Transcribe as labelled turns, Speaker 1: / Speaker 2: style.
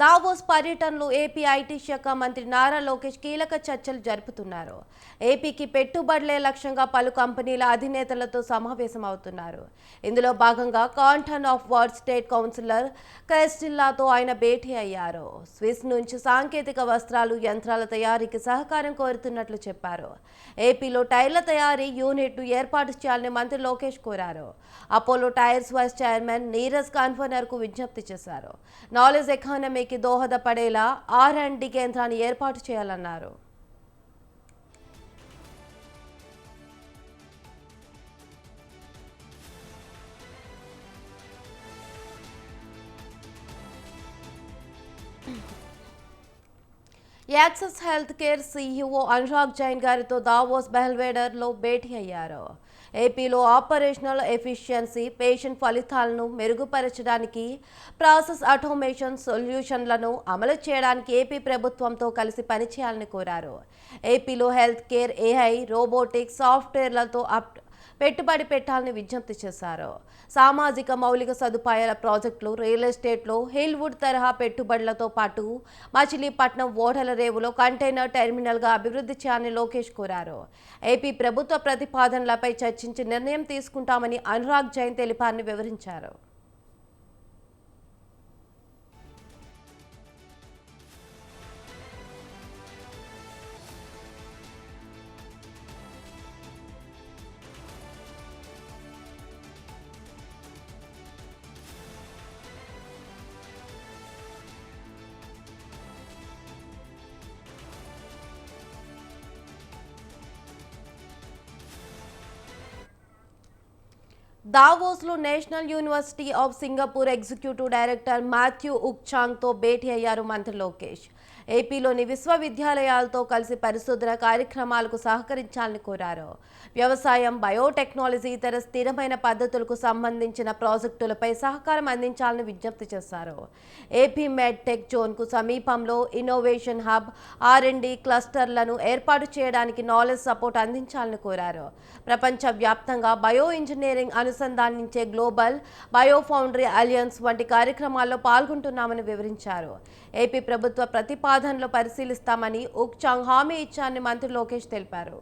Speaker 1: Davos పర్యటనలో AP IT శాఖ మంత్రి నారా లోకేష్ కీలక చర్చలు జరుపుతున్నారు. ఏపీకి పెట్టుబడులే లక్ష్యంగా పలు కంపెనీల అధినేతలతో సమావేశం అవుతున్నారు. ఇందులో భాగంగా canton of Vaud state councillor క్రెస్టిల్లాతో ఆయన భేటీ అయ్యారు. స్విస్ నుంచి సాంకేతిక వస్త్రాలు యంత్రాల తయారీకి సహకారం కోరుతున్నట్లు చెప్పారు. ఏపీలో టైర్ల తయారీ యూనిట్ను ఏర్పాటు చేయాలని మంత్రి లోకేష్ కోరారు. Apollo Tyres vice chairman Neeraj కాన్ఫర్నర్కు విజ్ఞప్తి చేశారు. నాలెడ్జ్ ఎకానమీకి దోహదపడేలా ఆర్ అండ్ డి కేంద్రాన్ని ఏర్పాటు చేయాలన్నారు. Access Health Care CEO Anurag Jain గారితో దావోస్ బెహల్వేడర్లో భేటీ అయ్యారు. ఏపీలో ఆపరేషనల్ ఎఫిషియన్సీ పేషెంట్ ఫలితాలను మెరుగుపరచడానికి ప్రాసెస్ ఆటోమేషన్ సొల్యూషన్లను అమలు చేయడానికి ఏపీ ప్రభుత్వంతో కలిసి పనిచేయాలని కోరారు. ఏపీలో హెల్త్ కేర్ ఏఐ రోబోటిక్స్ సాఫ్ట్వేర్లతో అప్ పెట్టుబడి పెట్టాలని విజ్ఞప్తి చేశారు. సామాజిక మౌలిక సదుపాయాల ప్రాజెక్టులు రియల్ ఎస్టేట్లో హిల్వుడ్ తరహా పెట్టుబడులతో పాటు మచిలీపట్నం ఓడల రేవులో కంటైనర్ టెర్మినల్గా అభివృద్ధి చేయాలని లోకేష్ కోరారు. ఏపీ ప్రభుత్వ ప్రతిపాదనలపై చర్చించి నిర్ణయం తీసుకుంటామని అనురాగ్ జైన్ తెలిపారని వివరించారు. దావోస్లో National University of Singapore executive director Matthew ఉక్చాంగ్తో భేటీ అయ్యారు మంత్రి లోకేష్. ఏపీలోని విశ్వవిద్యాలయాలతో కలిసి పరిశోధన కార్యక్రమాలకు సహకరించాలని కోరారు. వ్యవసాయం బయోటెక్నాలజీ ఇతర స్థిరమైన పద్ధతులకు సంబంధించిన ప్రాజెక్టులపై సహకారం అందించాలని విజ్ఞప్తి చేశారు. ఏపీ మెడ్ టెక్ జోన్కు సమీపంలో innovation hub R and D క్లస్టర్లను ఏర్పాటు చేయడానికి నాలెడ్జ్ సపోర్ట్ అందించాలని కోరారు. ప్రపంచ వ్యాప్తంగా బయో ఇంజనీరింగ్ అనుసంధానించే గ్లోబల్ బయో ఫౌండరీ అలియన్స్ వంటి కార్యక్రమాల్లో పాల్గొంటున్నామని వివరించారు. ఏపీ ప్రభుత్వ ప్రతిపాదనలు పరిశీలిస్తామని ఉక్చాంగ్ హామీ ఇచ్చారని మంత్రి లోకేష్ తెలిపారు.